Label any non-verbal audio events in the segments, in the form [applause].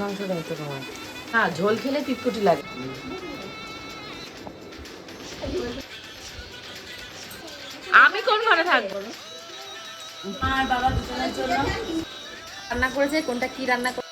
মাংস দাও তো তোমার না ঝোল খেলে পিটকুটি লাগে। আমি কোন ঘরে থাকব? আর বাবা দুজনের জন্য রান্না করেছে, কোনটা কি রান্না করে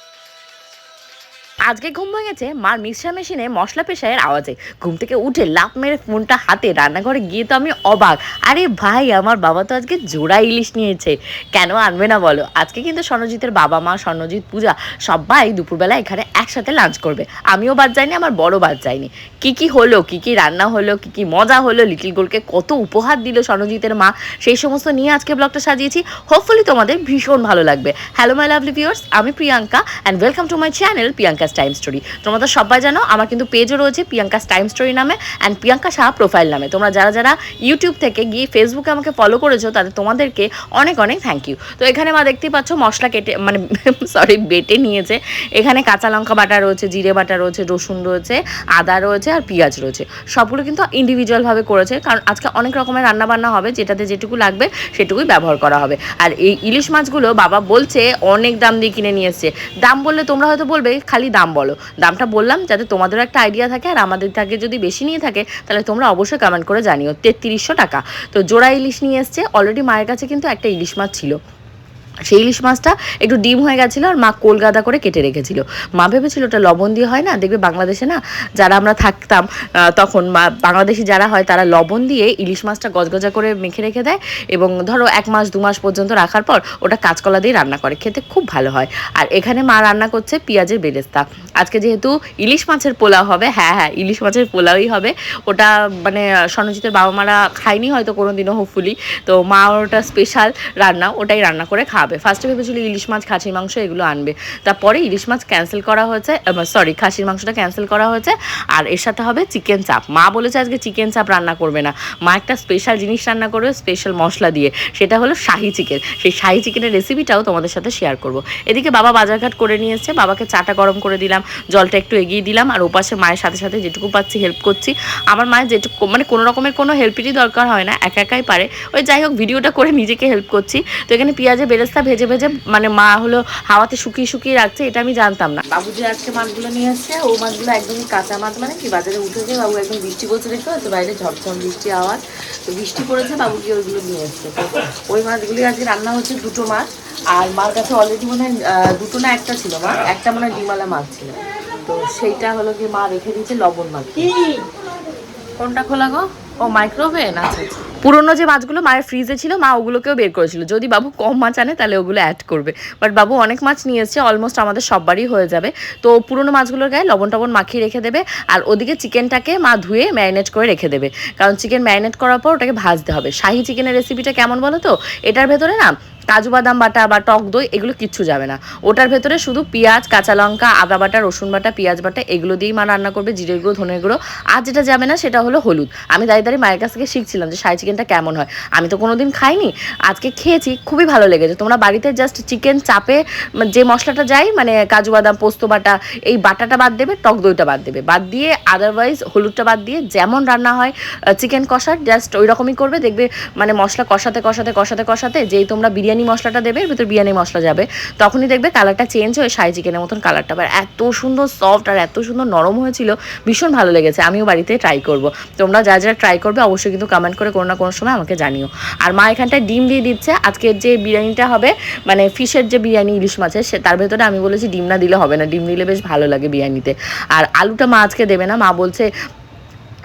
আজকে ঘুম ভেঙেছে, মার মিক্সার মেশিনে মশলা পেশায়ের আওয়াজে। ঘুম থেকে উঠে লাফ মেরে ফোনটা হাতে, রান্নাঘরে গিয়ে তো আমি অবাক। আরে ভাই, আমার বাবা তো আজকে জোড়া ইলিশ নিয়েছে। কেন আনবে না বলো? আজকে কিন্তু স্বর্ণজিতের বাবা মা, স্বর্ণজিৎ, পূজা সবাই দুপুরবেলা এখানে একসাথে লাঞ্চ করবে। আমিও বাদ যাইনি, আমার বড় বাদ যায়নি। কি কি হলো, কি কি রান্না হলো, কি কি মজা হলো লিটিল গোলকে কত উপহার দিল স্বর্ণজিতের মা, সেই সমস্ত নিয়ে আজকে ব্লগটা সাজিয়েছি। হোপফুলি তোমাদের ভীষণ ভালো লাগবে। হ্যালো মাই লাভলি ভিউয়ার্স আমি Priyanka and welcome to my channel Priyanka's time story তোমরা তো সবাই জানো, আমার কিন্তু পেজও রয়েছে প্রিয়াঙ্কাস টাইম স্টোরি নামে অ্যান্ড প্রিয়াঙ্কা সাহা প্রোফাইল নামে। তোমরা যারা যারা ইউটিউব থেকে গিয়ে ফেসবুকে আমাকে ফলো করেছ, তাদের তোমাদেরকে অনেক অনেক থ্যাংক ইউ তো এখানে মা দেখতেই পাচ্ছ, মশলা কেটে মানে [laughs] সরি বেটে নিয়েছে। এখানে কাঁচা লঙ্কা বাটা রয়েছে, জিরে বাটা রয়েছে, রসুন রয়েছে, আদা রয়েছে আর পেঁয়াজ রয়েছে। সবগুলো কিন্তু ইন্ডিভিজুয়ালভাবে করেছে, কারণ আজকে অনেক রকমের রান্না বান্না হবে, যেটাতে যেটুকু লাগবে সেটুকুই ব্যবহার করা হবে। আর এই ইলিশ মাছগুলো বাবা বলছে, অনেক দাম দিয়ে কিনে নিয়ে এসছে। দাম বললে তোমরা হয়তো বলবে, খালি দাম বলো। দামটা বললাম যাতে তোমাদেরও একটা আইডিয়া থাকে আর আমাদের থেকে যদি বেশি নিয়ে থাকে, তাহলে তোমরা অবশ্যই কমেন্ট করে জানিও। তেত্রিশশো টাকা। তো জোড়া ইলিশ নিয়ে এসছে। অলরেডি মায়ের কাছে কিন্তু একটা ইলিশ মাছ ছিল। সেই ইলিশ মাছটা একটু ডিম হয়ে গেছিল আর মা কোলগাদা করে কেটে রেখেছিল। মা ভেবেছিল ওটা লবণ দিয়ে হয় না? দেখবে বাংলাদেশে না যারা আমরা থাকতাম তখন মা বাংলাদেশি যারা হয় তারা লবণ দিয়ে ইলিশ মাছটা গজগজা করে মেখে রেখে দেয় এবং ধরো এক মাস, দু মাস পর্যন্ত রাখার পর ওটা কাঁচকলা দিয়ে রান্না করে। খেতে খুব ভালো হয়। আর এখানে মা রান্না করছে পেঁয়াজের বেরেস্তা। আজকে যেহেতু ইলিশ মাছের পোলাও হবে হ্যাঁ হ্যাঁ ইলিশ মাছের পোলাওই হবে। ওটা মানে স্বর্ণজিতের বাবা মারা খায়নি হয়তো কোনো দিনও হোপফুলি তো মা ওটা স্পেশাল রান্না, ওটাই রান্না করে খাবে। ফার্স্টে ভেবেছিল ইলিশ মাছ, খাসির মাংস এগুলো আনবে। তারপরে ইলিশ মাছ ক্যান্সেল করা হয়েছে সরি খাসির মাংসটা ক্যান্সেল করা হয়েছে। আর এর সাথে হবে চিকেন চাপ মা বলেছে আজকে চিকেন চাপ রান্না করবে না। মা একটা স্পেশাল জিনিস রান্না করবে স্পেশাল মশলা দিয়ে। সেটা হলো শাহি চিকেন সেই শাহি চিকেনের রেসিপিটাও তোমাদের সাথে শেয়ার করব। এদিকে বাবা বাজারঘাট করে নিয়ে এসছে। বাবাকে চাটা গরম করে দিলাম, জলটা একটু এগিয়ে দিলাম। আর ওপাশে মায়ের সাথে সাথে যেটুকু পাচ্ছি হেল্প করছি। আমার মায়ের যেটুকু মানে কোনো রকমের কোনো হেল্পেরই দরকার হয় না, একা একাই পারে। ওই যাই হোক ভিডিওটা করে নিজেকে হেল্প করছি। তো এখানে পেঁয়াজে বেরেস্তা ভেজে ভেজে মানে মা হলো হাওয়াতে শুকিয়ে শুকিয়ে রাখছে এটা আমি জানতাম না। বাবু যে আজকে মাছগুলো নিয়ে এসছে ও মাছগুলো একদমই কাঁচা মাছ মানে কি বাজারে উঠেছে বাবু একদম বৃষ্টি পড়ছে দেখতে পাচ্ছ বাইরে ঝমঝম বৃষ্টি আওয়াজ। তো বৃষ্টি পড়েছে বাবু গিয়ে ওইগুলো নিয়ে এসছে। তো ওই মাছগুলি আজকে রান্না হচ্ছে দুটো মাছ আর মার কাছে অলরেডি মনে হয় দুটো না একটা ছিল মা একটা মনে হয় ডিমালা মাছ ছিল। তো সেইটা হলো কি মা রেখে দিয়েছে লবণ মাছ। কোনটা খোলা গো? ও মাইক্রোওভেন আচ্ছা আচ্ছা। পুরনো যে মাছগুলো মায়ের ফ্রিজে ছিল, মা ওগুলোকেও বের করেছিল। যদি বাবু কম মাছ আনে, তাহলে ওগুলো অ্যাড করবে। বাট বাবু অনেক মাছ নিয়ে এসেছে অলমোস্ট আমাদের সববারই হয়ে যাবে। তো পুরনো মাছগুলোর গায়ে লবণ টবণ মাখিয়ে রেখে দেবে, আর ওদিকে চিকেনটাকে মা ধুয়ে ম্যারিনেট করে রেখে দেবে। কারণ চিকেন ম্যারিনেট করার পর ওটাকে ভাজতে হবে। শাহি চিকেনের রেসিপিটা কেমন বলো তো? এটার ভেতরে না কাজু বাদাম বাটা বা টক দই, এগুলো কিচ্ছু যাবে না। ওটার ভেতরে শুধু পেঁয়াজ, কাঁচা লঙ্কা, আদা বাটা, রসুন বাটা, পেঁয়াজ বাটা, এগুলো দিয়েই মা রান্না করবে জিরে গুঁড়ো, ধনের গুঁড়ো। আর যেটা যাবে না সেটা হলো হলুদ। আমি দাঁড়িয়ে দাঁড়িয়ে মায়ের কাছ থেকে শিখছিলাম যে সাই চিকেনটা কেমন হয়। আমি তো কোনোদিন খাইনি, আজকে খেয়েছি, খুবই ভালো লেগেছে। তোমরা বাড়িতে জাস্ট চিকেন চাপে মানে যে মশলাটা যায় মানে কাজু বাদাম, পোস্ত বাটা, এই বাটাটা বাদ দেবে, টক দইটা বাদ দেবে। বাদ দিয়ে আদারওয়াইজ হলুদটা বাদ দিয়ে যেমন রান্না হয় চিকেন কষার জাস্ট ওই রকমই করবে। দেখবে মানে মশলা কষাতে কষাতে কষাতে কষাতে যেই তোমরা বিরিয়ানি মশলাটা দেবে, এর ভিতর বিরিয়ানি মশলা যাবে। তখনই দেখবে কালারটা চেঞ্জ হয়ে সাই চিকেনের মতন কালারটা আবার এত সুন্দর সফট আর এত সুন্দর নরম হয়েছিল, ভীষণ ভালো লেগেছে। আমিও বাড়িতে ট্রাই করব। তোমরা যা যা ট্রাই করবে, অবশ্যই কিন্তু কমেন্ট করে কোনো না কোনো সময় আমাকে জানিও। আর মা এখানটায় ডিম দিয়ে দিচ্ছে। আজকের যে বিরিয়ানিটা হবে মানে ফিশের যে বিরিয়ানি ইলিশ মাছের, সে তার ভেতরে আমি বলেছি ডিম না দিলে হবে না। ডিম দিলে বেশ ভালো লাগে বিরিয়ানিতে। আর আলুটা মা আজকে দেবে না। মা বলছে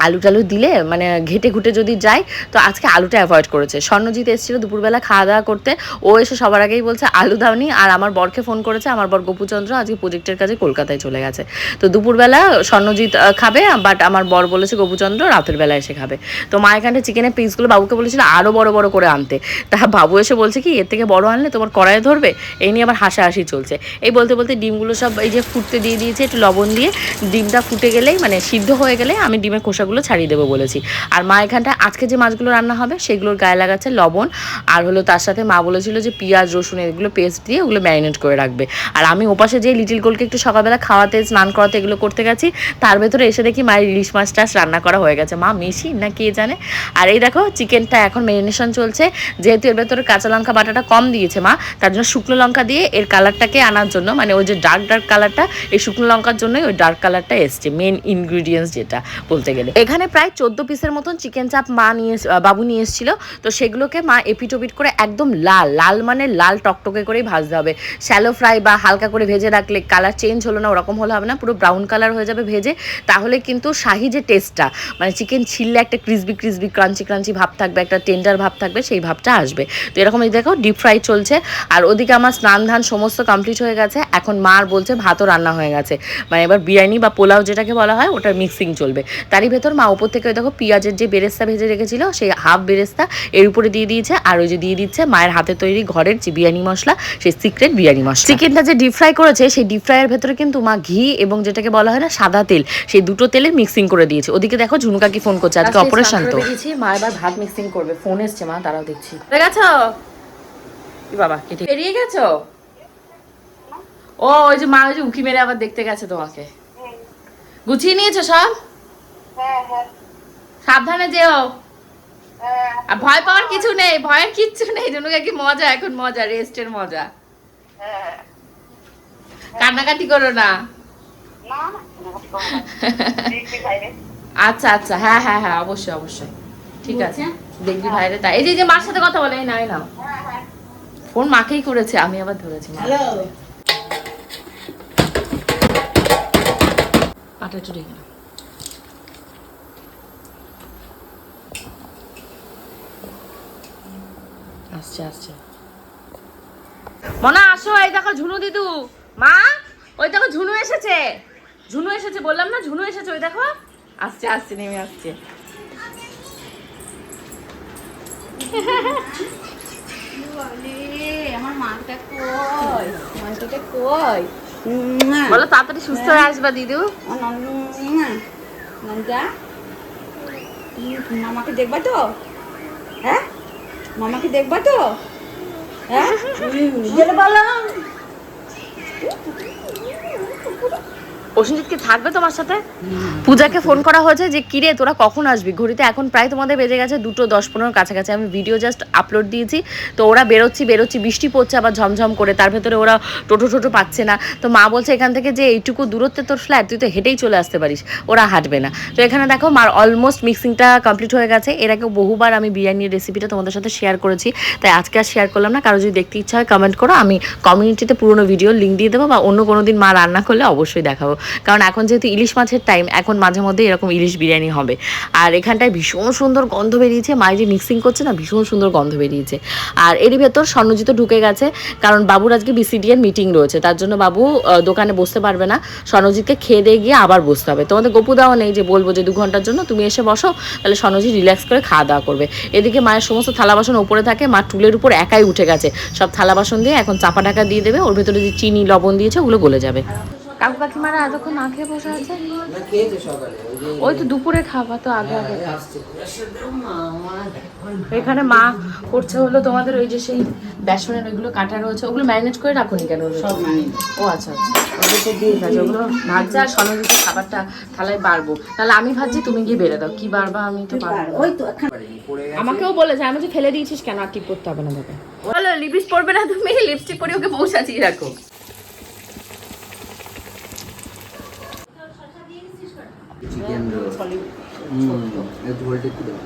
আলু টালু দিলে মানে ঘেটে ঘুটে যদি যায়, তো আজকে আলুটা অ্যাভয়েড করেছে। স্বর্ণজিৎ এসেছিল দুপুরবেলা খাওয়া দাওয়া করতে। ও এসে সবার আগেই বলছে, আলু দাওনি। আর আমার বরকে ফোন করেছে, আমার বর গোপুচন্দ্র আজকে প্রজেক্টের কাজে কলকাতায় চলে গেছে। তো দুপুরবেলা স্বর্ণজিৎ খাবে বাট আমার বর বলেছে, গোপুচন্দ্র রাতের বেলা এসে খাবে। তো মা চিকেনের পিসগুলো বাবুকে বলেছিল আরও বড় বড় করে আনতে। তা বাবু এসে বলছে কি, এর থেকে বড় আনলে তোমার কড়াইয়ে ধরবে? এই নিয়ে আবার হাসাহাসি চলছে। এই বলতে বলতে ডিমগুলো সব এই যে ফুটতে দিয়ে দিয়েছে, একটু লবণ দিয়ে। ডিমটা ফুটে গেলেই মানে সিদ্ধ হয়ে গেলে আমি ডিমের খোসাগুলো খোসাগুলো ছাড়িয়ে দেবো বলেছি। আর মা এখানটায় আজকে যে মাছগুলো রান্না হবে, সেগুলোর গায়ে লাগাচ্ছে লবণ। আর হলো তার সাথে মা বলেছিল যে পেঁয়াজ, রসুন এগুলো পেস্ট দিয়ে ওগুলো ম্যারিনেট করে রাখবে। আর আমি ওপাশে যে লিটিল গোলকে একটু সকালবেলা খাওয়াতে, স্নান করাতে এগুলো করতে গেছি, তার ভেতরে এসে দেখি মায়ের ইলিশ মাছ টাছ রান্না করা হয়ে গেছে। মা মেশিন না কে জানে? আর এই দেখো চিকেনটা এখন ম্যারিনেশন চলছে। যেহেতু এর ভেতরে কাঁচা লঙ্কা বাটাটা কম দিয়েছে মা, তার জন্য শুকনো লঙ্কা দিয়ে এর কালারটাকে আনার জন্য মানে ওই যে ডার্ক ডার্ক কালারটা এই শুকনো লঙ্কার জন্যই ওই ডার্ক কালারটা এসছে মেন ইনগ্রিডিয়েন্টস যেটা বলতে গেলে। এখানে প্রায় চোদ্দ পিসের মতন চিকেন চাপ মা নিয়ে বাবু নিয়ে এসেছিল। তো সেগুলোকে মা এপিটোপিট করে একদম লাল লাল মানে লাল টকটকে করেই ভাজতে হবে। শ্যালো ফ্রাই বা হালকা করে ভেজে রাখলে কালার চেঞ্জ হলো না, ওরকম হলে হবে না, পুরো ব্রাউন কালার হয়ে যাবে ভেজে। তাহলে কিন্তু শাহি যে টেস্টটা মানে চিকেন ছিললে একটা ক্রিসবি ক্রিসবি ক্রাঞ্চি ক্রাঞ্চি ভাব থাকবে, একটা টেন্ডার ভাব থাকবে, সেই ভাবটা আসবে। তো এরকম এই দেখো ডিপ ফ্রাই চলছে। আর ওদিকে আমার স্নান ধান সমস্ত কমপ্লিট হয়ে গেছে। এখন মার বলছে ভাতও রান্না হয়ে গেছে। মানে এবার বিরিয়ানি বা পোলাও যেটাকে বলা হয়, ওটার মিক্সিং চলবে। তারই ভেতর মা উপর থেকে দেখো পেঁয়াজের যে বেরেস্তা ভেজে রেখেছিল সেই হাফ বেরেস্তা এর উপরে দিয়ে দিয়েছে আর ওই যে দিয়ে দিচ্ছে মায়ের হাতে তৈরি ঘরের যে বিরিয়ানি মশলা সেই সিক্রেট বিরিয়ানি মশলা। চিকেনটা যে ডিপ ফ্রাই করেছে সেই ডিপ ফ্রাইয়ের ভেতরে কিন্তু মা ঘি এবং যেটাকে বলা হয় না সাদা তেল সেই দুটো তেলের মিক্সিং করে দিয়েছে। ওদিকে দেখো ঝুনুকা কি ফোন করছে আজকে অপারেশন তো। দেখেছি মা এবার ভাত মিক্সিং করবে। ফোন এসছে মা তারাও দেখছি। গেছো? কি বাবা কেটে বেরিয়ে গেছো? ও ওই যে মা ওই যে উঁকি মেরে আবার দেখতে গেছে তোমাকে। গুছিয়ে নিয়েছো সব? সাবধানে যেও। আর ভয় পাওয়ার কিছু নেই ভয়ের কিচ্ছু নেই। জনুকা কি মজা এখন মজা রেস্টের মজা। কান্নাকাটি করো না। আচ্ছা আচ্ছা। হ্যাঁ হ্যাঁ হ্যাঁ অবশ্যই অবশ্যই। ঠিক আছে। দেখবি ভাইরে। তাই এই যে যে মার সাথে কথা বলে এই নাই নাও। ফোন মাকেই করেছে আমি আবার ধরেছি মা। পাটা একটু আসছে আসছে মনা আসো এই দেখো ঝুনু দিদু। মা ওই দেখো ঝুনু এসেছে। ঝুনু এসেছে বললাম না ঝুনু এসেছে ওই দেখো। আসছে আসছে নেমে আসছে। আমার মাটা কই? মাটা কই? বলো তাড়াতাড়ি সুস্থ হয়ে আসবা দিদু। নন্দা মামাকে দেখবা তো? হ্যাঁ? মামাকে দেখবা তো? হ্যাঁ? [laughs] গেলে বলো। প্রসেনজিৎ কি থাকবে তোমার সাথে? পূজাকে ফোন করা হয়েছে যে, কিরে, তোরা কখন আসবি? ঘড়িতে এখন প্রায় তোমাদের বেজে গেছে দুটো দশ পনেরোর কাছাকাছি। আমি ভিডিও জাস্ট আপলোড দিয়েছি। তো ওরা বেরোচ্ছি বেরোচ্ছি, বৃষ্টি পড়ছে আবার ঝমঝম করে। তার ভেতরে ওরা টোটো টোটো পাচ্ছে না। তো মা বলছে, এখান থেকে যে এইটুকু দূরত্বে তোর ফ্ল্যাট তুই তো হেঁটেই চলে আসতে পারিস। ওরা হাঁটবে না। তো এখানে দেখো, মার অলমোস্ট মিক্সিংটা কমপ্লিট হয়ে গেছে। এর আগে বহুবার আমি বিরিয়ানির রেসিপিটা তোমাদের সাথে শেয়ার করেছি। তাই আজকে আর শেয়ার করলাম না। কারও যদি দেখতে ইচ্ছা হয় কমেন্ট করো। আমি কমিউনিটিতে পুরোনো ভিডিও লিঙ্ক দিয়ে দেবো বা অন্য কোনো দিন মা রান্না করলে অবশ্যই দেখাবো। কারণ এখন যেহেতু ইলিশ মাছের টাইম এখন মাঝে মধ্যে এরকম ইলিশ বিরিয়ানি হবে। আর এখানটায় ভীষণ সুন্দর গন্ধ বেরিয়েছে। মাই যে মিক্সিং করছে না, ভীষণ সুন্দর গন্ধ বেরিয়েছে। আর এরই ভেতর স্বর্ণজিৎ ঢুকে গেছে, কারণ বাবুর আজকে বিসিডিএর মিটিং রয়েছে। তার জন্য বাবু দোকানে বসতে পারবে না। স্বর্ণজিৎকে খেয়ে দিয়ে গিয়ে আবার বসতে হবে। তোমাদের গপু দেওয়া নেই যে বলব যে দু ঘণ্টার জন্য, তুমি এসে বসো, তাহলে স্বর্ণজিৎ রিল্যাক্স করে খাওয়া দাওয়া করবে। এদিকে মায়ের সমস্ত থালা বাসন ওপরে থাকে, মা টুলের উপর একাই উঠে গেছে। সব থালা বাসন দিয়ে এখন চাপা টাকা দিয়ে দেবে। ওর ভেতরে যে চিনি, লবণ দিয়েছে, ওগুলো গলে যাবে। কাকু কাকিমারা এতক্ষণ না খেয়ে বসে আছে? না খেয়েছে সকালে ওই তো দুপুরে খাবা তো আগে আগে। এখানে মা করছে হলো তোমাদের ওই যে সেই বেসনের ওইগুলো কাটা রয়েছে। ওগুলো ম্যারিনেট করে রাখুনি কেন সব মানে। ও আচ্ছা আচ্ছা। ওগুলো দিয়ে গেছে ওগুলো ভাজছে আর স্বর্ণজিৎ খাবারটা থালায় বাড়বো। তাহলে আমি ভাবছি তুমি গিয়ে বেড়ে দাও। কি বাড়বা আমি তো পারব। ওই তো আমাকেও বলেছে আমি যে ফেলে দিয়েছিস কেন? আর টিপ করতে হবে না তোকে? বলো লিপস্টিক পরবে না তুমি? লিপস্টিক পরে ওকে পৌঁছাচ্ছি রাখো চিকেন রোল হুম একটু একটু দাও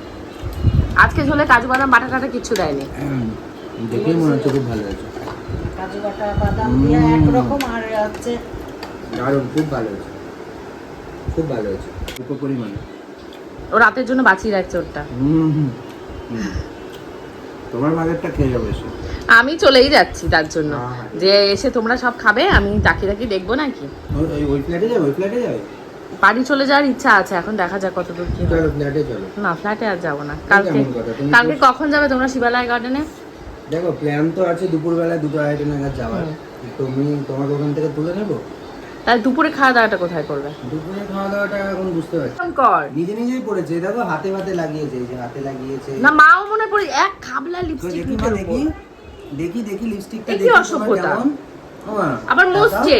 আজকে ঝোলে কাজু বাদাম বাটা টাটা কিচ্ছু দেয়নি। দেখেই মনে হচ্ছে খুব ভালো হয়েছে। কাজু বাটা বাদাম দিয়ে একরকম আর হচ্ছে দারুণ খুব ভালো হয়েছে। খুব ভালো হয়েছে অল্প পরিমাণে। ও রাতের জন্য বাঁচিয়ে রাখছে ওরটা। হুম হুম হুম। তোমার ভাগেরটা খেয়ে যাবে এসে। আমি চলেই যাচ্ছি তার জন্য। যে এসে তোমরা সব খাবে আমি তাকিয়ে তাকিয়ে দেখব নাকি? ওই ফ্ল্যাটে যাবে ওই ফ্ল্যাটে যাবে? বাড়ি চলে যাওয়ার ইচ্ছা আছে এখন দেখা যাক কতদূর কি হয়। না ফ্ল্যাটে আর যাব না। কালকে কালকে কখন যাবে তোমরা শিবালয় গার্ডেনে দেখো প্ল্যান তো আছে দুপুরবেলায় দুটো আড়াইটে নাগাদ যাওয়ার। তুমি তোমাকে ওখান থেকে তুলে নেব? তাহলে দুপুরে খাওয়া দাওয়াটা কোথায় করবে? দুপুরে খাওয়া দাওয়াটা এখন বুঝতে পারছি। কর। নিজে নিজেই পড়েছে দেখো হাতে হাতে লাগিয়েছে যে হাতে লাগিয়েছে। না মাও মনে পড়ে এক খাবলা লিপস্টিক দেখি দেখি দেখি লিপস্টিকটা দেখি অসভ্যতা? আবার। মুছছে?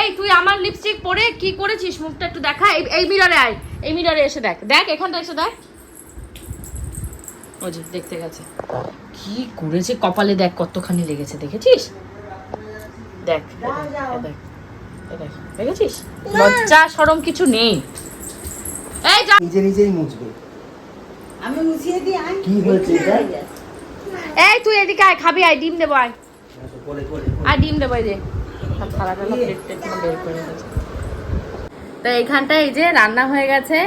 এই তুই আমার লিপস্টিক পরে কি করেছিস? মুখটা একটু দেখা। এই এই মিররে আয়। এই মিররে এসে দেখ। দেখ এখানটা এসে দেখ। ও যে দেখতে গেছে। কি করেছে? কপালে দেখ কতখানি লেগেছে দেখেছিস? দেখ দেখ, দেখেছিস? লজ্জা সরম কিছু নেই। এই যা। নিজে নিজেই মুছবে। আমি মুছিয়ে দিই আয়। কি হয়েছে এই তুই এদিকে আয় খাবি আয় ডিম দেবো আয়। আর ডিম দেবো এই প্লেট টেট বের করে। তো এইখানটায় এই যে রান্না হয়ে গেছে।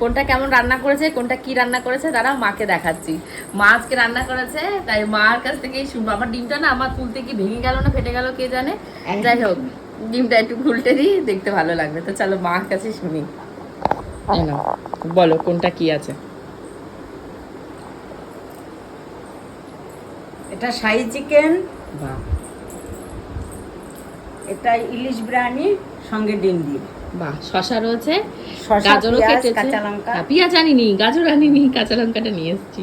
কোনটা কেমন রান্না করেছে কোনটা কি রান্না করেছে তারা মাকে দেখাচ্ছি। মা আজকে রান্না করেছে তাই মার কাছ থেকেই শুনব। আমার ডিমটা না আমার তুলতে কি ভেঙে গেল না ফেটে গেল কে জানে? যাই হোক ডিমটা একটু উল্টে দিই দেখতে ভালো লাগবে। তো চলো মার কাছে শুনি। বলো কোনটা কি আছে? এটা শাহি চিকেন। বাহ। এটা ইলিশ বিরিয়ানি সঙ্গে ডিম দিয়ে। বাহ শশা রয়েছে গাজরও কেটেছে। কাঁচা লঙ্কা। হ্যাঁ, পেঁয়াজ আনিনি গাজর আনিনি কাঁচা লঙ্কাটা নিয়ে এসেছি।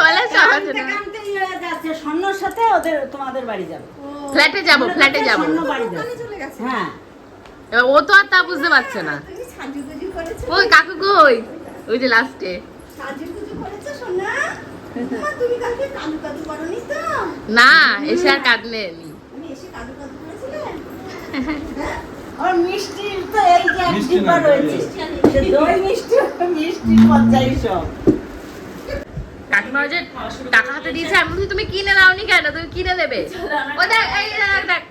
বলে সবার জন্য। কানতে ইয়ে যাচ্ছে স্বর্ণর সাথে ওদের তোমাদের বাড়ি যাবে। ফ্ল্যাটে যাব ফ্ল্যাটে যাব। স্বর্ণ বাড়ি যাবে। হ্যাঁ। এবার ও তো আর তা বুঝতে পারছে না। ওই কাকু কই? ওই যে [laughs] লাস্টে না এসে আর কাঁদলে [laughs] আর মিষ্টি তো এই যে এক ডিব্বা রয়েছে। দই মিষ্টি মিষ্টি সব। কাকিমা যে টাকা হাতে দিয়েছে আমি বলছি তুমি কিনে নাওনি কেন? তুমি কিনে দেবে? ও দেখ এই দেখ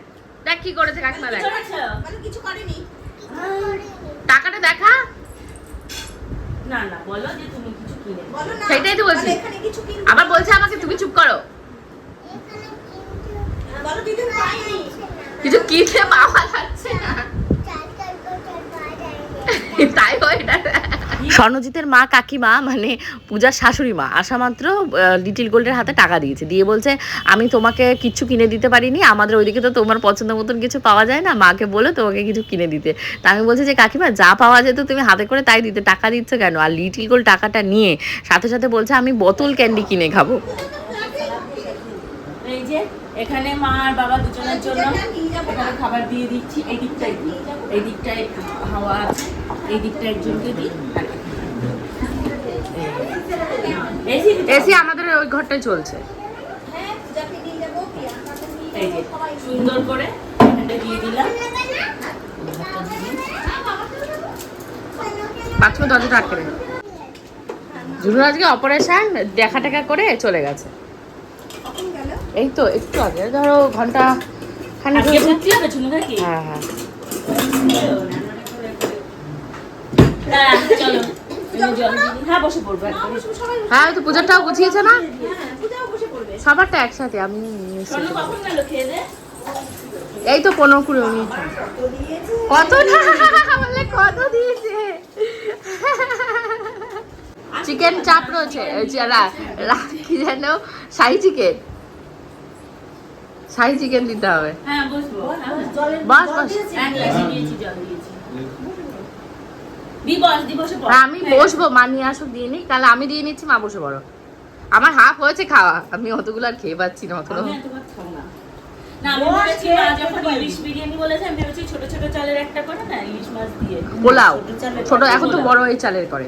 দেখ কি করেছে কাকিমা দেখ। টাকাটা দেখা? না না বলো যে তুমি কিছু কিনে সেটাই তো বলছি। আবার বলছে আমাকে তুমি চুপ করো। কিছু কিনে পাওয়া যাচ্ছে না? তাই হয় না। স্বর্ণজিতের মা কাকিমা মানে পূজার শাশুড়ি মা আসা মাত্র লিটিল গোল্ডের হাতে টাকা দিয়েছে। দিয়ে বলছে আমি তোমাকে কিছু কিনে দিতে পারিনি আমাদের ওইদিকে তো তোমার পছন্দ মতন কিছু পাওয়া যায় না মাকে বলে তোমাকে কিছু কিনে দিতে। তা আমি বলছি যে কাকিমা যা পাওয়া যেত তুমি হাতে করে তাই দিতে টাকা দিচ্ছ কেন? আর লিটিল গোল্ড টাকাটা নিয়ে সাথে সাথে বলছে আমি বোতল ক্যান্ডি কিনে খাব। এই যে এখানে মা আর বাবা দুজনের জন্য এখানে খাবার দিয়ে দিচ্ছি। এই দিকটায়। এই দিকটায় হাওয়া আছে। এই দিকটা একজনকে দিই। এসি এসি আমাদের ওই ঘরটাই চলছে। সুন্দর করে এখানটা দিয়ে দিলাম। বাথরুমে দরজাটা আটকে রেখে ঝুনুর আজকে অপারেশন দেখা টেকা করে চলে গেছে। এই তো একটু আগে ধরো ঘণ্টা খানিক হ্যাঁ হ্যাঁ। হ্যাঁ তো গুছিয়েছে না? সবারটা একসাথে আমি এই তো পনেরো কুড়ি মিনিট। কত কত দিয়েছে? চিকেন চাপ রয়েছে কি যেন সাই চিকেন সাই চিকেন দিতে হবে? হ্যাঁ, আমি বসবো মা নিয়ে আসো দিয়ে নিই তাহলে আমি দিয়ে নিচ্ছি মা বসে বড় আমার হাফ হয়েছে খাওয়া আমি অতগুলো আর খেয়ে পাচ্ছি না অতগুলো। পোলাও। এখন তো বড় এই চালের করে।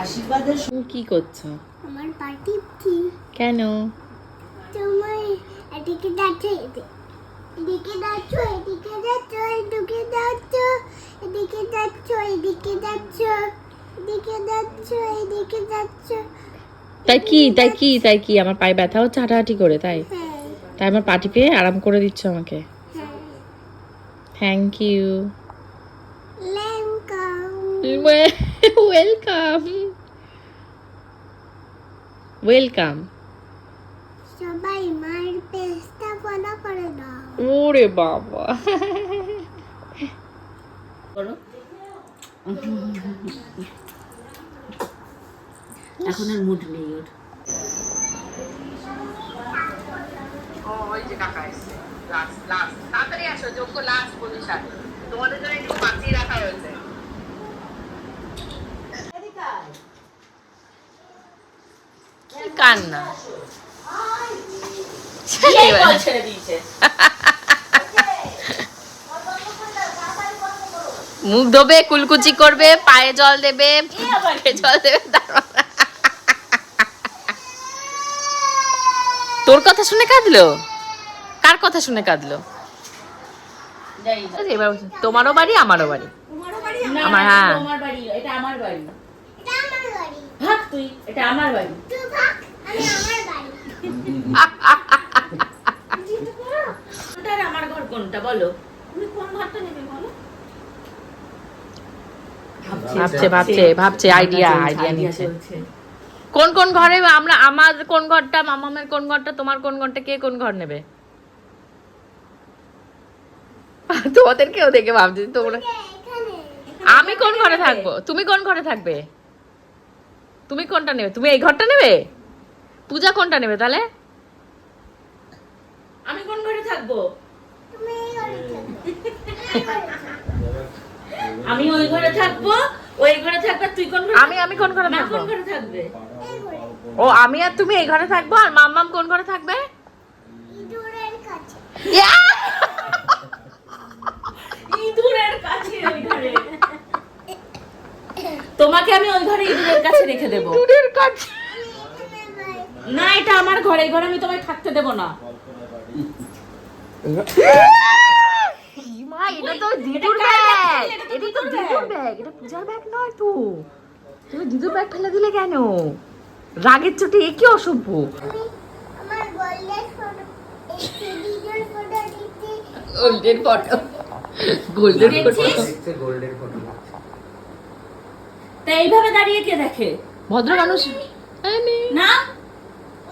আশীর্বাদের কি করছ? আমার পার্টি কি কেন? তোমার এদিকে যাচ্ছ এদিকে যাচ্ছ এদিকে যাচ্ছ এদিকে যাচ্ছ এদিকে যাচ্ছ এদিকে যাচ্ছ এদিকে যাচ্ছ এদিকে যাচ্ছ। তাই কি তাই কি তাই কি? আমার পায়ে ব্যথা হচ্ছে হাঁটাহাঁটি করে তাই? হ্যাঁ। তাই আমার পাটি পেয়ে আরাম করে দিচ্ছ আমাকে? হ্যাঁ। থ্যাংক ইউ ওয়েলকাম ওয়েলকাম সবাই মার পেস্তা ফলো করে দাও। ওরে বাবা। করো। এখন আর মুড নেই ওর। কাকা এসছে। লাস্ট লাস্ট তাড়াতাড়ি আসো যোগ্য লাস্ট পজিশন তোমাদের জন্য একটু বাঁচিয়ে রাখা হয়েছে। ছেড়ে দিয়েছে [laughs] মুখ ধোবে কুলকুচি করবে পায়ে জল দেবে জল দেবে তোর কথা শুনে কাঁদলো? কার কথা শুনে কাঁদলো? এবার তোমারও বাড়ি আমারও বাড়ি। আমার- হ্যাঁ। এটা আমার বাড়ি। এটা আমার বাড়ি। ভাগ তুই এটা আমার বাড়ি। তুই ভাগ আমি আমার বাড়ি। কোনটা আর আমার ঘর কোনটা বলো? তুমি কোন ঘরটা নেবে বলো? ভাবছে ভাবছে ভাবছে। আইডিয়া আইডিয়া নিচ্ছে। কোন কোন ঘরে আমরা আমার কোন ঘরটা মামামের কোন ঘরটা তোমার কোন ঘরটা কে কোন ঘর নেবে? তোমাদেরকেও দেখে ভাবছি তোমরা আমি কোন ঘরে থাকব? তুমি কোন ঘরে থাকবে? তুমি কোনটা নেবে? তুমি এই ঘরটা নেবে? পূজা কোনটা নেবে তাহলে? আমি কোন ঘরে থাকব? তুমি এই ঘরে থাকো। আমি ওই ঘরে থাকব ওই ঘরে থাকবে তুই কোন ঘরে আমি আমি কোন ঘরে থাকব? কোন ঘরে থাকবে? ও আমি আর তুমি এই ঘরে থাকব আর মাম্মাম কোন ঘরে থাকবে? ইঁদুরের কাছে। ইঁদুরের কাছে ওই ঘরে। তোমাকে আমি ওই ঘরে ইঁদুরের কাছে রেখে দেবো। দূরের কাছে। না এটা আমার ঘরে এই ঘরে আমি তোমায় থাকতে দেবো না। মা এটা তো দিদুর ব্যাগ? এটা তো দিদুর ব্যাগ। এটা পূজার ব্যাগ নয় তো তুমি দিদুর ব্যাগ ফেলে দিলে কেন? রাগের চোটে এ কি অসভ্য? Golden photo golden photo golden photo তা এইভাবে দাঁড়িয়ে কে দেখে? ভদ্র মানুষ এই নে।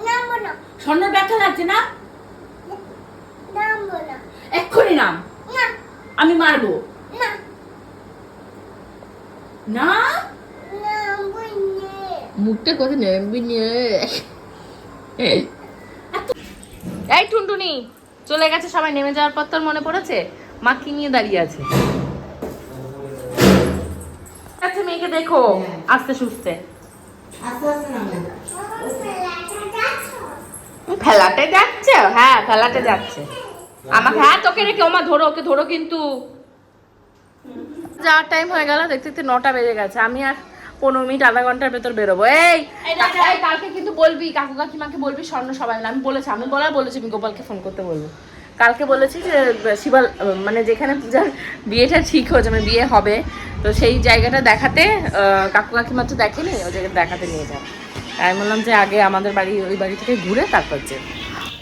নাম ব্যথা লাগছে না? এক্ষুনি নাম। আমি মারবো। না। না? নাম বইনে মুখটা কথা নেবি নিয়ে এই টুনটুনি চলে গেছে সবাই নেমে যাওয়ার পর তোর মনে পড়েছে? মা কি নিয়ে দাঁড়িয়ে আছে? আচ্ছা মেয়েকে দেখো। আস্তে সুস্তে ফেলাতে যাচ্ছে? হ্যাঁ ফেলাতে যাচ্ছে। আমাকে হ্যাঁ তোকে রেখে ওমা ধরো ওকে ধরো কিন্তু। যাওয়ার টাইম হয়ে গেল দেখতে দেখতে নটা বেজে গেছে। আমি আর পনেরো মিনিট আধা ঘণ্টার ভেতর বেরোবো। এই কালকে কিন্তু বলবি কাকু কাকিমাকে বলবি স্বর্ণ সবাই মিলে। আমি বলেছি আমি বলার বলেছি আমি গোপালকে ফোন করতে বলব। কালকে বলেছি যে শিবাল মানে যেখানে পূজার বিয়েটা ঠিক হয়েছে মানে বিয়ে হবে তো সেই জায়গাটা দেখাতে কাকু কাকিমা তো দেখেনি ওই জায়গাটা দেখাতে নিয়ে যাও আমি বললাম যে আগে আমাদের বাড়ি ওই বাড়ি থেকে ঘুরে তারপর যে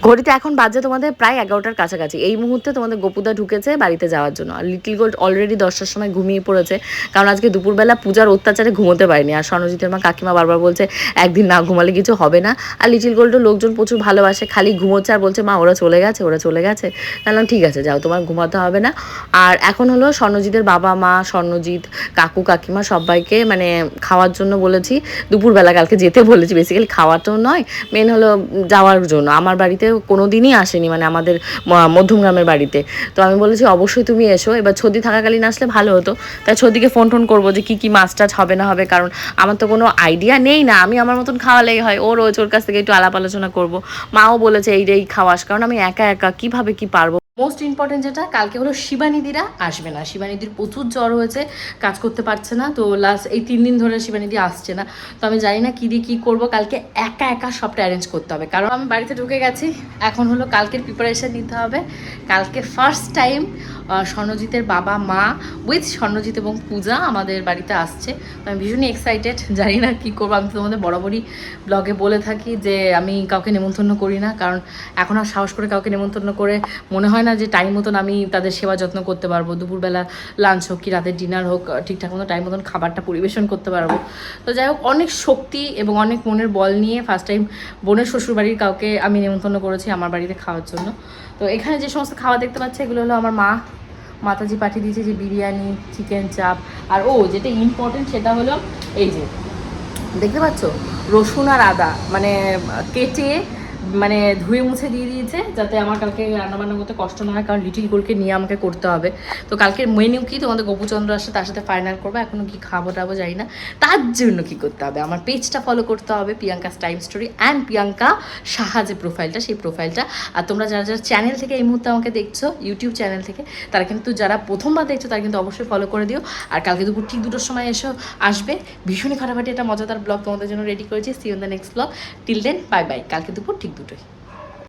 ঘড়িতে এখন বাজে তোমাদের প্রায় এগারোটার কাছাকাছি। এই মুহূর্তে তোমাদের গোপুদা ঢুকেছে বাড়িতে যাওয়ার জন্য। আর লিটিল গোল্ড অলরেডি দশটার সময় ঘুমিয়ে পড়েছে। কারণ আজকে দুপুরবেলা পূজার অত্যাচারে ঘুমোতে পারেনি। আর স্বর্ণজিতের মা কাকিমা বারবার বলছে, একদিন না ঘুমালে কিছু হবে না। আর লিটিল গোল্ডও লোকজন প্রচুর ভালোবাসে, খালি ঘুমোচ্ছে আর বলছে, মা, ওরা চলে গেছে, ওরা চলে গেছে। বললাম, ঠিক আছে, যাও, তোমার ঘুমাতে হবে না। আর এখন হলো স্বর্ণজিতের বাবা মা, স্বর্ণজিৎ, কাকু, কাকিমা সবাইকে মানে খাওয়ার জন্য বলেছি। দুপুরবেলা কালকে যেতে বলেছি। বেসিক্যালি খাওয়াটাও নয় মেন হলো যাওয়ার জন্য। আমার বাড়িতে কোনো দিনই আসেনি মানে আমাদের মধ্যমগ্রামের বাড়িতে। তো আমি বলেছি, অবশ্যই তুমি এসো। এবার ছদি থাকাকালীন আসলে ভালো হতো। তাই ছদিকে ফোন টোন করব যে কী কী মাছ টাছ হবে না হবে, কারণ আমার তো কোনো আইডিয়া নেই না। আমি আমার মতন খাওয়ালেই হয়। ও রোজ ওর কাছ থেকে একটু আলাপ আলোচনা করব। মাও বলেছে, এই রে, এই খাওয়াস। কারণ আমি একা একা কীভাবে কি পারব? মোস্ট ইম্পর্টেন্ট যেটা, কালকে হলো শিবানিদিরা আসবে না। শিবানিদির প্রচুর জ্বর হয়েছে, কাজ করতে পারছে না, তো লাস্ট এই তিন দিন ধরে শিবানিদি আসছে না। তো আমি জানি না কী দিয়ে কী করব, কালকে একা একা সবটা অ্যারেঞ্জ করতে হবে। কারণ আমি বাড়িতে ঢুকে গেছি, এখন হলো কালকের প্রিপারেশন নিতে হবে। কালকে ফার্স্ট টাইম স্বর্ণজিতের বাবা, মা উইথ স্বর্ণজিৎ এবং পূজা আমাদের বাড়িতে আসছে। তো আমি ভীষণই এক্সাইটেড জানি না কী করব। আমি তো তোমাদের বরাবরই ব্লগে বলে থাকি যে আমি কাউকে নেমন্তন্ন করি না, কারণ এখন আর সাহস করে কাউকে নেমন্তন্ন করে মনে হয় না যে টাইম মতন আমি তাদের সেবা যত্ন করতে পারব, দুপুরবেলা লাঞ্চ হোক কি রাতের ডিনার হোক ঠিকঠাক মতো টাইম মতন খাবারটা পরিবেশন করতে পারব। তো যাই হোক, অনেক শক্তি এবং অনেক মনের বল নিয়ে ফার্স্ট টাইম বোনের শ্বশুরবাড়ির কাউকে আমি নেমন্তন্ন করেছি আমার বাড়িতে খাওয়ার জন্য। তো এখানে যে সমস্ত খাওয়া দেখতে পাচ্ছি, এগুলো হলো আমার মা। মাতাজি পাঠিয়ে দিয়েছে যে বিরিয়ানি চিকেন চাপ আর ও যেটা ইম্পর্টেন্ট সেটা হলো এই যে, দেখতে পাচ্ছ? রসুন আর আদা মানে কেটে মানে ধুয়ে মুছে দিয়ে দিয়েছে যাতে আমার কালকে রান্না বান্না করতে কষ্ট না হয়, কারণ লিটিল গোলকে নিয়ে আমাকে করতে হবে। তো কালকের মেনু কি? তোমাদের গোপুচন্দ্র আসে তার সাথে ফাইনাল করব। এখনও কি খাব টাবো জানি না। তার জন্য কি করতে হবে? আমার পেজটা ফলো করতে হবে Priyanka time story and Priyanka Saha যে প্রোফাইলটা সেই প্রোফাইলটা আর তোমরা যারা যারা চ্যানেল থেকে এই মুহূর্তে আমাকে দেখছ ইউটিউব চ্যানেল থেকে, তারা কিন্তু যারা প্রথমবার দেখছ, তারা কিন্তু অবশ্যই ফলো করে দিও। আর কালকে দুপুর ঠিক দুটোর সময় এসো, আসবে। ভীষণই ফাটাফাটি একটা মজাদার ব্লগ তোমাদের জন্য রেডি করেছি। See on the next blog till then bye bye কালকে দুপুর ঠিক দুটোই।